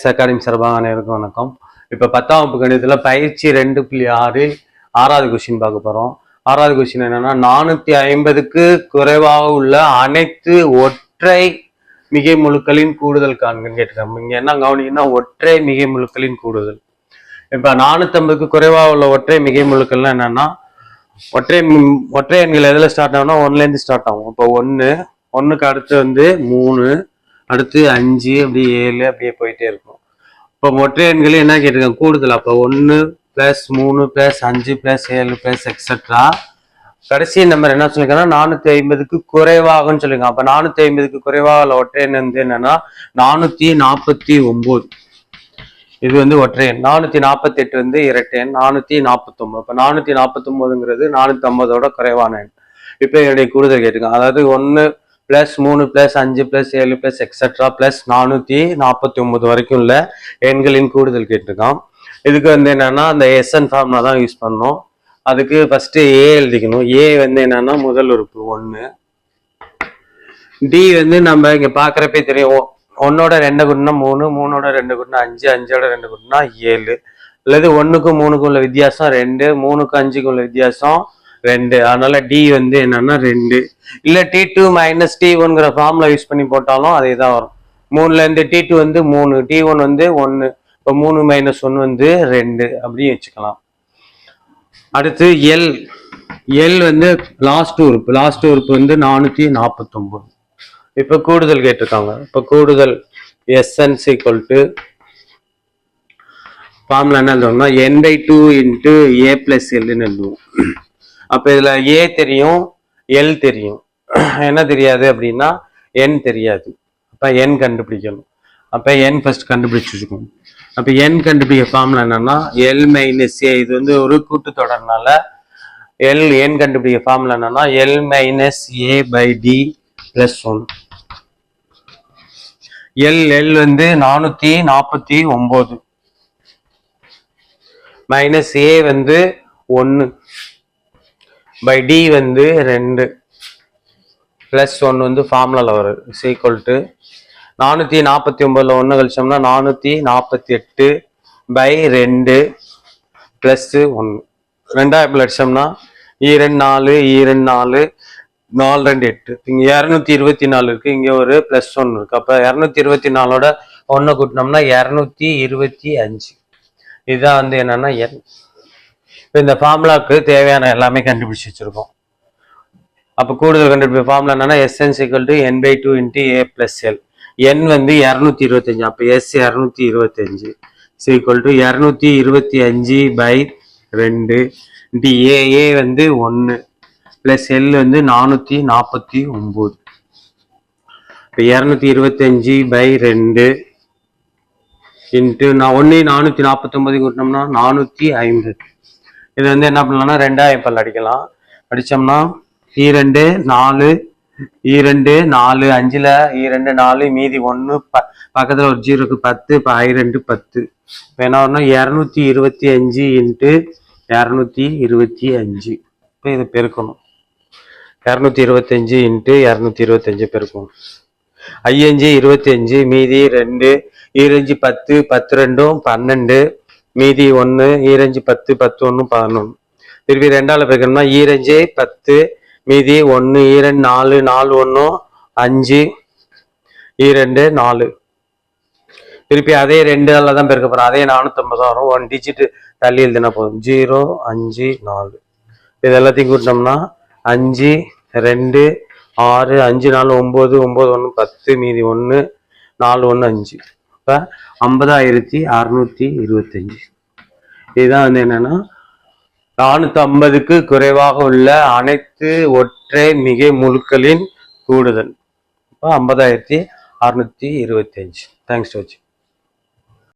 Maths academy சார்பாக அனைவருக்கும் வணக்கம். இப்போ பத்தாம் வகுப்பு கணிதத்தில் பயிற்சி ரெண்டு புள்ளி ஆறு ஆறாவது கொஸ்டின் பார்க்க போகிறோம் ஆறாவது கொஸ்டின் என்னன்னா நானூற்றி ஐம்பதுக்கு குறைவாக உள்ள அனைத்து ஒற்றை மிகை முழுக்களின் கூடுதல் காண்கன்னு கேட்டிருக்காங்க. இங்கே என்ன கவனிங்கன்னா ஒற்றை மிகை முழுக்களின் கூடுதல். இப்போ நானூற்றம்பதுக்கு குறைவாக உள்ள ஒற்றை மிகை முழுக்கள்லாம் என்னன்னா ஒற்றை ஒற்றை எண்கள் எதில் ஸ்டார்ட் ஆகும்னா ஒன்லேருந்து ஸ்டார்ட் ஆகும். இப்போ ஒன்று ஒன்றுக்கு அடுத்து வந்து மூணு அடுத்து அஞ்சு அப்படி ஏழு அப்படியே போயிட்டே இருக்கும். இப்போ மொட்டை எண்கள் என்ன கேட்டிருக்கேன் கூடுதல். அப்போ ஒன்று ப்ளஸ் மூணு ப்ளஸ் அஞ்சு ப்ளஸ் ஏழு ப்ளஸ் எக்ஸட்ரா கடைசி நம்பர் என்ன சொல்லியிருக்கேன்னா நானூற்றி ஐம்பதுக்கு குறைவாகன்னு சொல்லியிருக்காங்க அப்போ நானூற்றி ஐம்பதுக்கு குறைவாக உள்ள ஒற்றை எண் வந்து என்னன்னா நானூற்றி நாற்பத்தி ஒம்பது இது வந்து ஒற்றை எண். நானூற்றி நாற்பத்தி எட்டு வந்து இரட்டை எண் நானூற்றி நாற்பத்தொம்பது இப்போ நானூற்றி நாற்பத்தொம்போதுங்கிறது நானூற்றி ஐம்பதோட குறைவான எண். இப்போ என்னுடைய கூடுதல் கேட்டுக்கோங்க அதாவது ஒன்று ப்ளஸ் மூணு ப்ளஸ் அஞ்சு ப்ளஸ் ஏழு ப்ளஸ் எக்ஸட்ரா ப்ளஸ் நானூற்றி நாற்பத்தி ஒம்பது வரைக்கும் உள்ள எண்களின் கூடுதல் கேட்டிருக்கான் இதுக்கு வந்து என்னன்னா அந்த எஸ்என் ஃபார்முலா தான் யூஸ் பண்ணோம் அதுக்கு ஃபஸ்ட்டு ஏ எழுதிக்கணும். ஏ வந்து என்னன்னா முதல் உறுப்பு ஒன்று டி வந்து நம்ம இங்கே பார்க்குறப்பே தெரியும். ஒ- ஒன்னோட ரெண்டு குட்டினா மூணு மூணோட ரெண்டு குட்டினா அஞ்சு அஞ்சோட ரெண்டு குட்டினா ஏழு. அல்லது ஒன்றுக்கும் மூணுக்கும் உள்ள வித்தியாசம் ரெண்டு மூணுக்கும் அஞ்சுக்கும் உள்ள வித்தியாசம் ரெண்டு. அதனால டி வந்து என்னன்னா ரெண்டு. இல்ல டி டூ மைனஸ் டி ஒன்ங்கிற ஃபார்முலா யூஸ் பண்ணி போட்டாலும் அதே தான் வரும். மூணுல இருந்து டி டூ வந்து மூணு. டி ஒன் வந்து ஒன்னு இப்போ மூணு மைனஸ் ஒன்று வந்து ரெண்டு. அப்படியும் வச்சுக்கலாம். அடுத்து எல் எல் வந்து லாஸ்ட் உறுப்பு. லாஸ்ட் உறுப்பு வந்து நானூற்றி நாற்பத்தொம்போது இப்போ கூடுதல் கேட்டிருக்காங்க. இப்போ கூடுதல் எஸ்என்ஸ் ஈக்குவல் டு ஃபார்முலா என்ன எழுதுவோம்னா N by two into A plus எல்னு எழுதுவோம். அப்போ இதில் ஏ தெரியும் எல் தெரியும். என்ன தெரியாது அப்படின்னா என் தெரியாது. அப்போ என் கண்டுபிடிக்கணும். அப்போ என் ஃபர்ஸ்ட் கண்டுபிடிச்சு வச்சுக்கணும் அப்போ என் கண்டுபிடிக்க ஃபார்முலா என்னன்னா எல் மைனஸ் ஏ இது வந்து ஒரு கூட்டுத்தொடர்னால எல் என் கண்டுபிடிக்க ஃபார்முலா என்னன்னா L minus A by D plus one L L வந்து நானூற்றி நாற்பத்தி ஒம்பது. மைனஸ் ஏ வந்து ஒன்று பை டி வந்து ரெண்டு. ப்ளஸ் ஒன் வந்து ஃபார்முலாவில் வருது சீக்வல் டு நானூற்றி நாற்பத்தி ஒம்பதில் ஒன்று கழிச்சோம்னா நானூற்றி நாற்பத்தி எட்டு பை ரெண்டு ப்ளஸ்ஸு ஒன்று ரெண்டாயிரத்தில் அடித்தோம்னா ஈரெண்டு e நாலு e ஈரெண்டு நாலு நாலு ரெண்டு எட்டு. இங்கே இரநூத்தி இருபத்தி நாலு இருக்குது இங்கே ஒரு ப்ளஸ் ஒன்று இருக்குது அப்போ இரநூத்தி இருபத்தி நாலோட ஒன்று கூட்டினோம்னா இரநூத்தி இருபத்தி அஞ்சு இதுதான் வந்து என்னென்னா என் இப்போ இந்த ஃபார்முலாவுக்கு தேவையான எல்லாமே கண்டுபிடிச்சி வச்சுருக்கோம். அப்போ கூடுதல் கண்டுபிடிப்பு ஃபார்முலா என்னன்னா எஸ்என் சிக்கல் to N by two into A plus L N வந்து இரநூத்தி இருபத்தஞ்சு. அப்போ எஸ் இரநூத்தி இருபத்தஞ்சு. சீக்குவல் டு இரநூத்தி இருபத்தி அஞ்சு பை ரெண்டு இன்ட்டு ஏஏ வந்து ஒன்று ப்ளஸ் எல் வந்து நானூற்றி நாற்பத்தி ஒம்பது இப்போ இரநூத்தி இருபத்தஞ்சு பை ரெண்டு இன்ட்டு நான் ஒன்று நானூற்றி நாற்பத்தொம்பது கூட்டினோம்னா நானூற்றி ஐம்பது. இது வந்து என்ன பண்ணலாம்னா ரெண்டாயிரம் பல் அடிக்கலாம். அடித்தோம்னா ஈரெண்டு e நாலு e ஈரெண்டு நாலு அஞ்சில் ஈரெண்டு e நாலு மீதி ஒன்று ப பக்கத்தில் ஒரு ஜீரோக்கு பத்து இப்போ ஐரெண்டு பத்து. இப்போ என்ன வரணும்? இரநூத்தி இருபத்தி அஞ்சு இன்ட்டு இரநூத்தி இருபத்தி அஞ்சு. இப்போ இதை பெருக்கணும். இரநூத்தி இருபத்தஞ்சு இன்ட்டு இரநூத்தி இருபத்தஞ்சு பெருக்கணும். ஐயஞ்சு இருபத்தி அஞ்சு மீதி ரெண்டு ஈரஞ்சு பத்து பத்து ரெண்டும் பன்னெண்டு. மீதி ஒன்று ஈரஞ்சு பத்து பத்து ஒன்று பதினொன்று திருப்பி ரெண்டாவில் பிரிக்கணும்னா ஈரஞ்சு பத்து மீதி ஒன்று ஈரண்டு நாலு நாலு ஒன்று அஞ்சு ஈரெண்டு நாலு. திருப்பி அதே ரெண்டால தான் பெருக்க போகிறோம் அதே நானூற்றம்பது வரும். ஒன் டிஜிட்டு தள்ளி எழுதினா போதும். ஜீரோ அஞ்சு நாலு. இது எல்லாத்தையும் கூட்டினோம்னா அஞ்சு ரெண்டு ஆறு அஞ்சு நாலு ஒம்பது ஒம்பது ஒன்று பத்து மீதி ஒன்று நாலு ஒன்று அஞ்சு. இப்போ ஐம்பதாயிரத்தி அறுநூத்தி இருபத்தஞ்சி. இதுதான் வந்து என்னன்னா நானூற்றி ஐம்பதுக்கு குறைவாக உள்ள அனைத்து ஒற்றை மிகை முழுக்களின் கூடுதல். இப்போ ஐம்பதாயிரத்தி அறுநூத்தி இருபத்தஞ்சு. தேங்க்ஸ் வாட்சிங்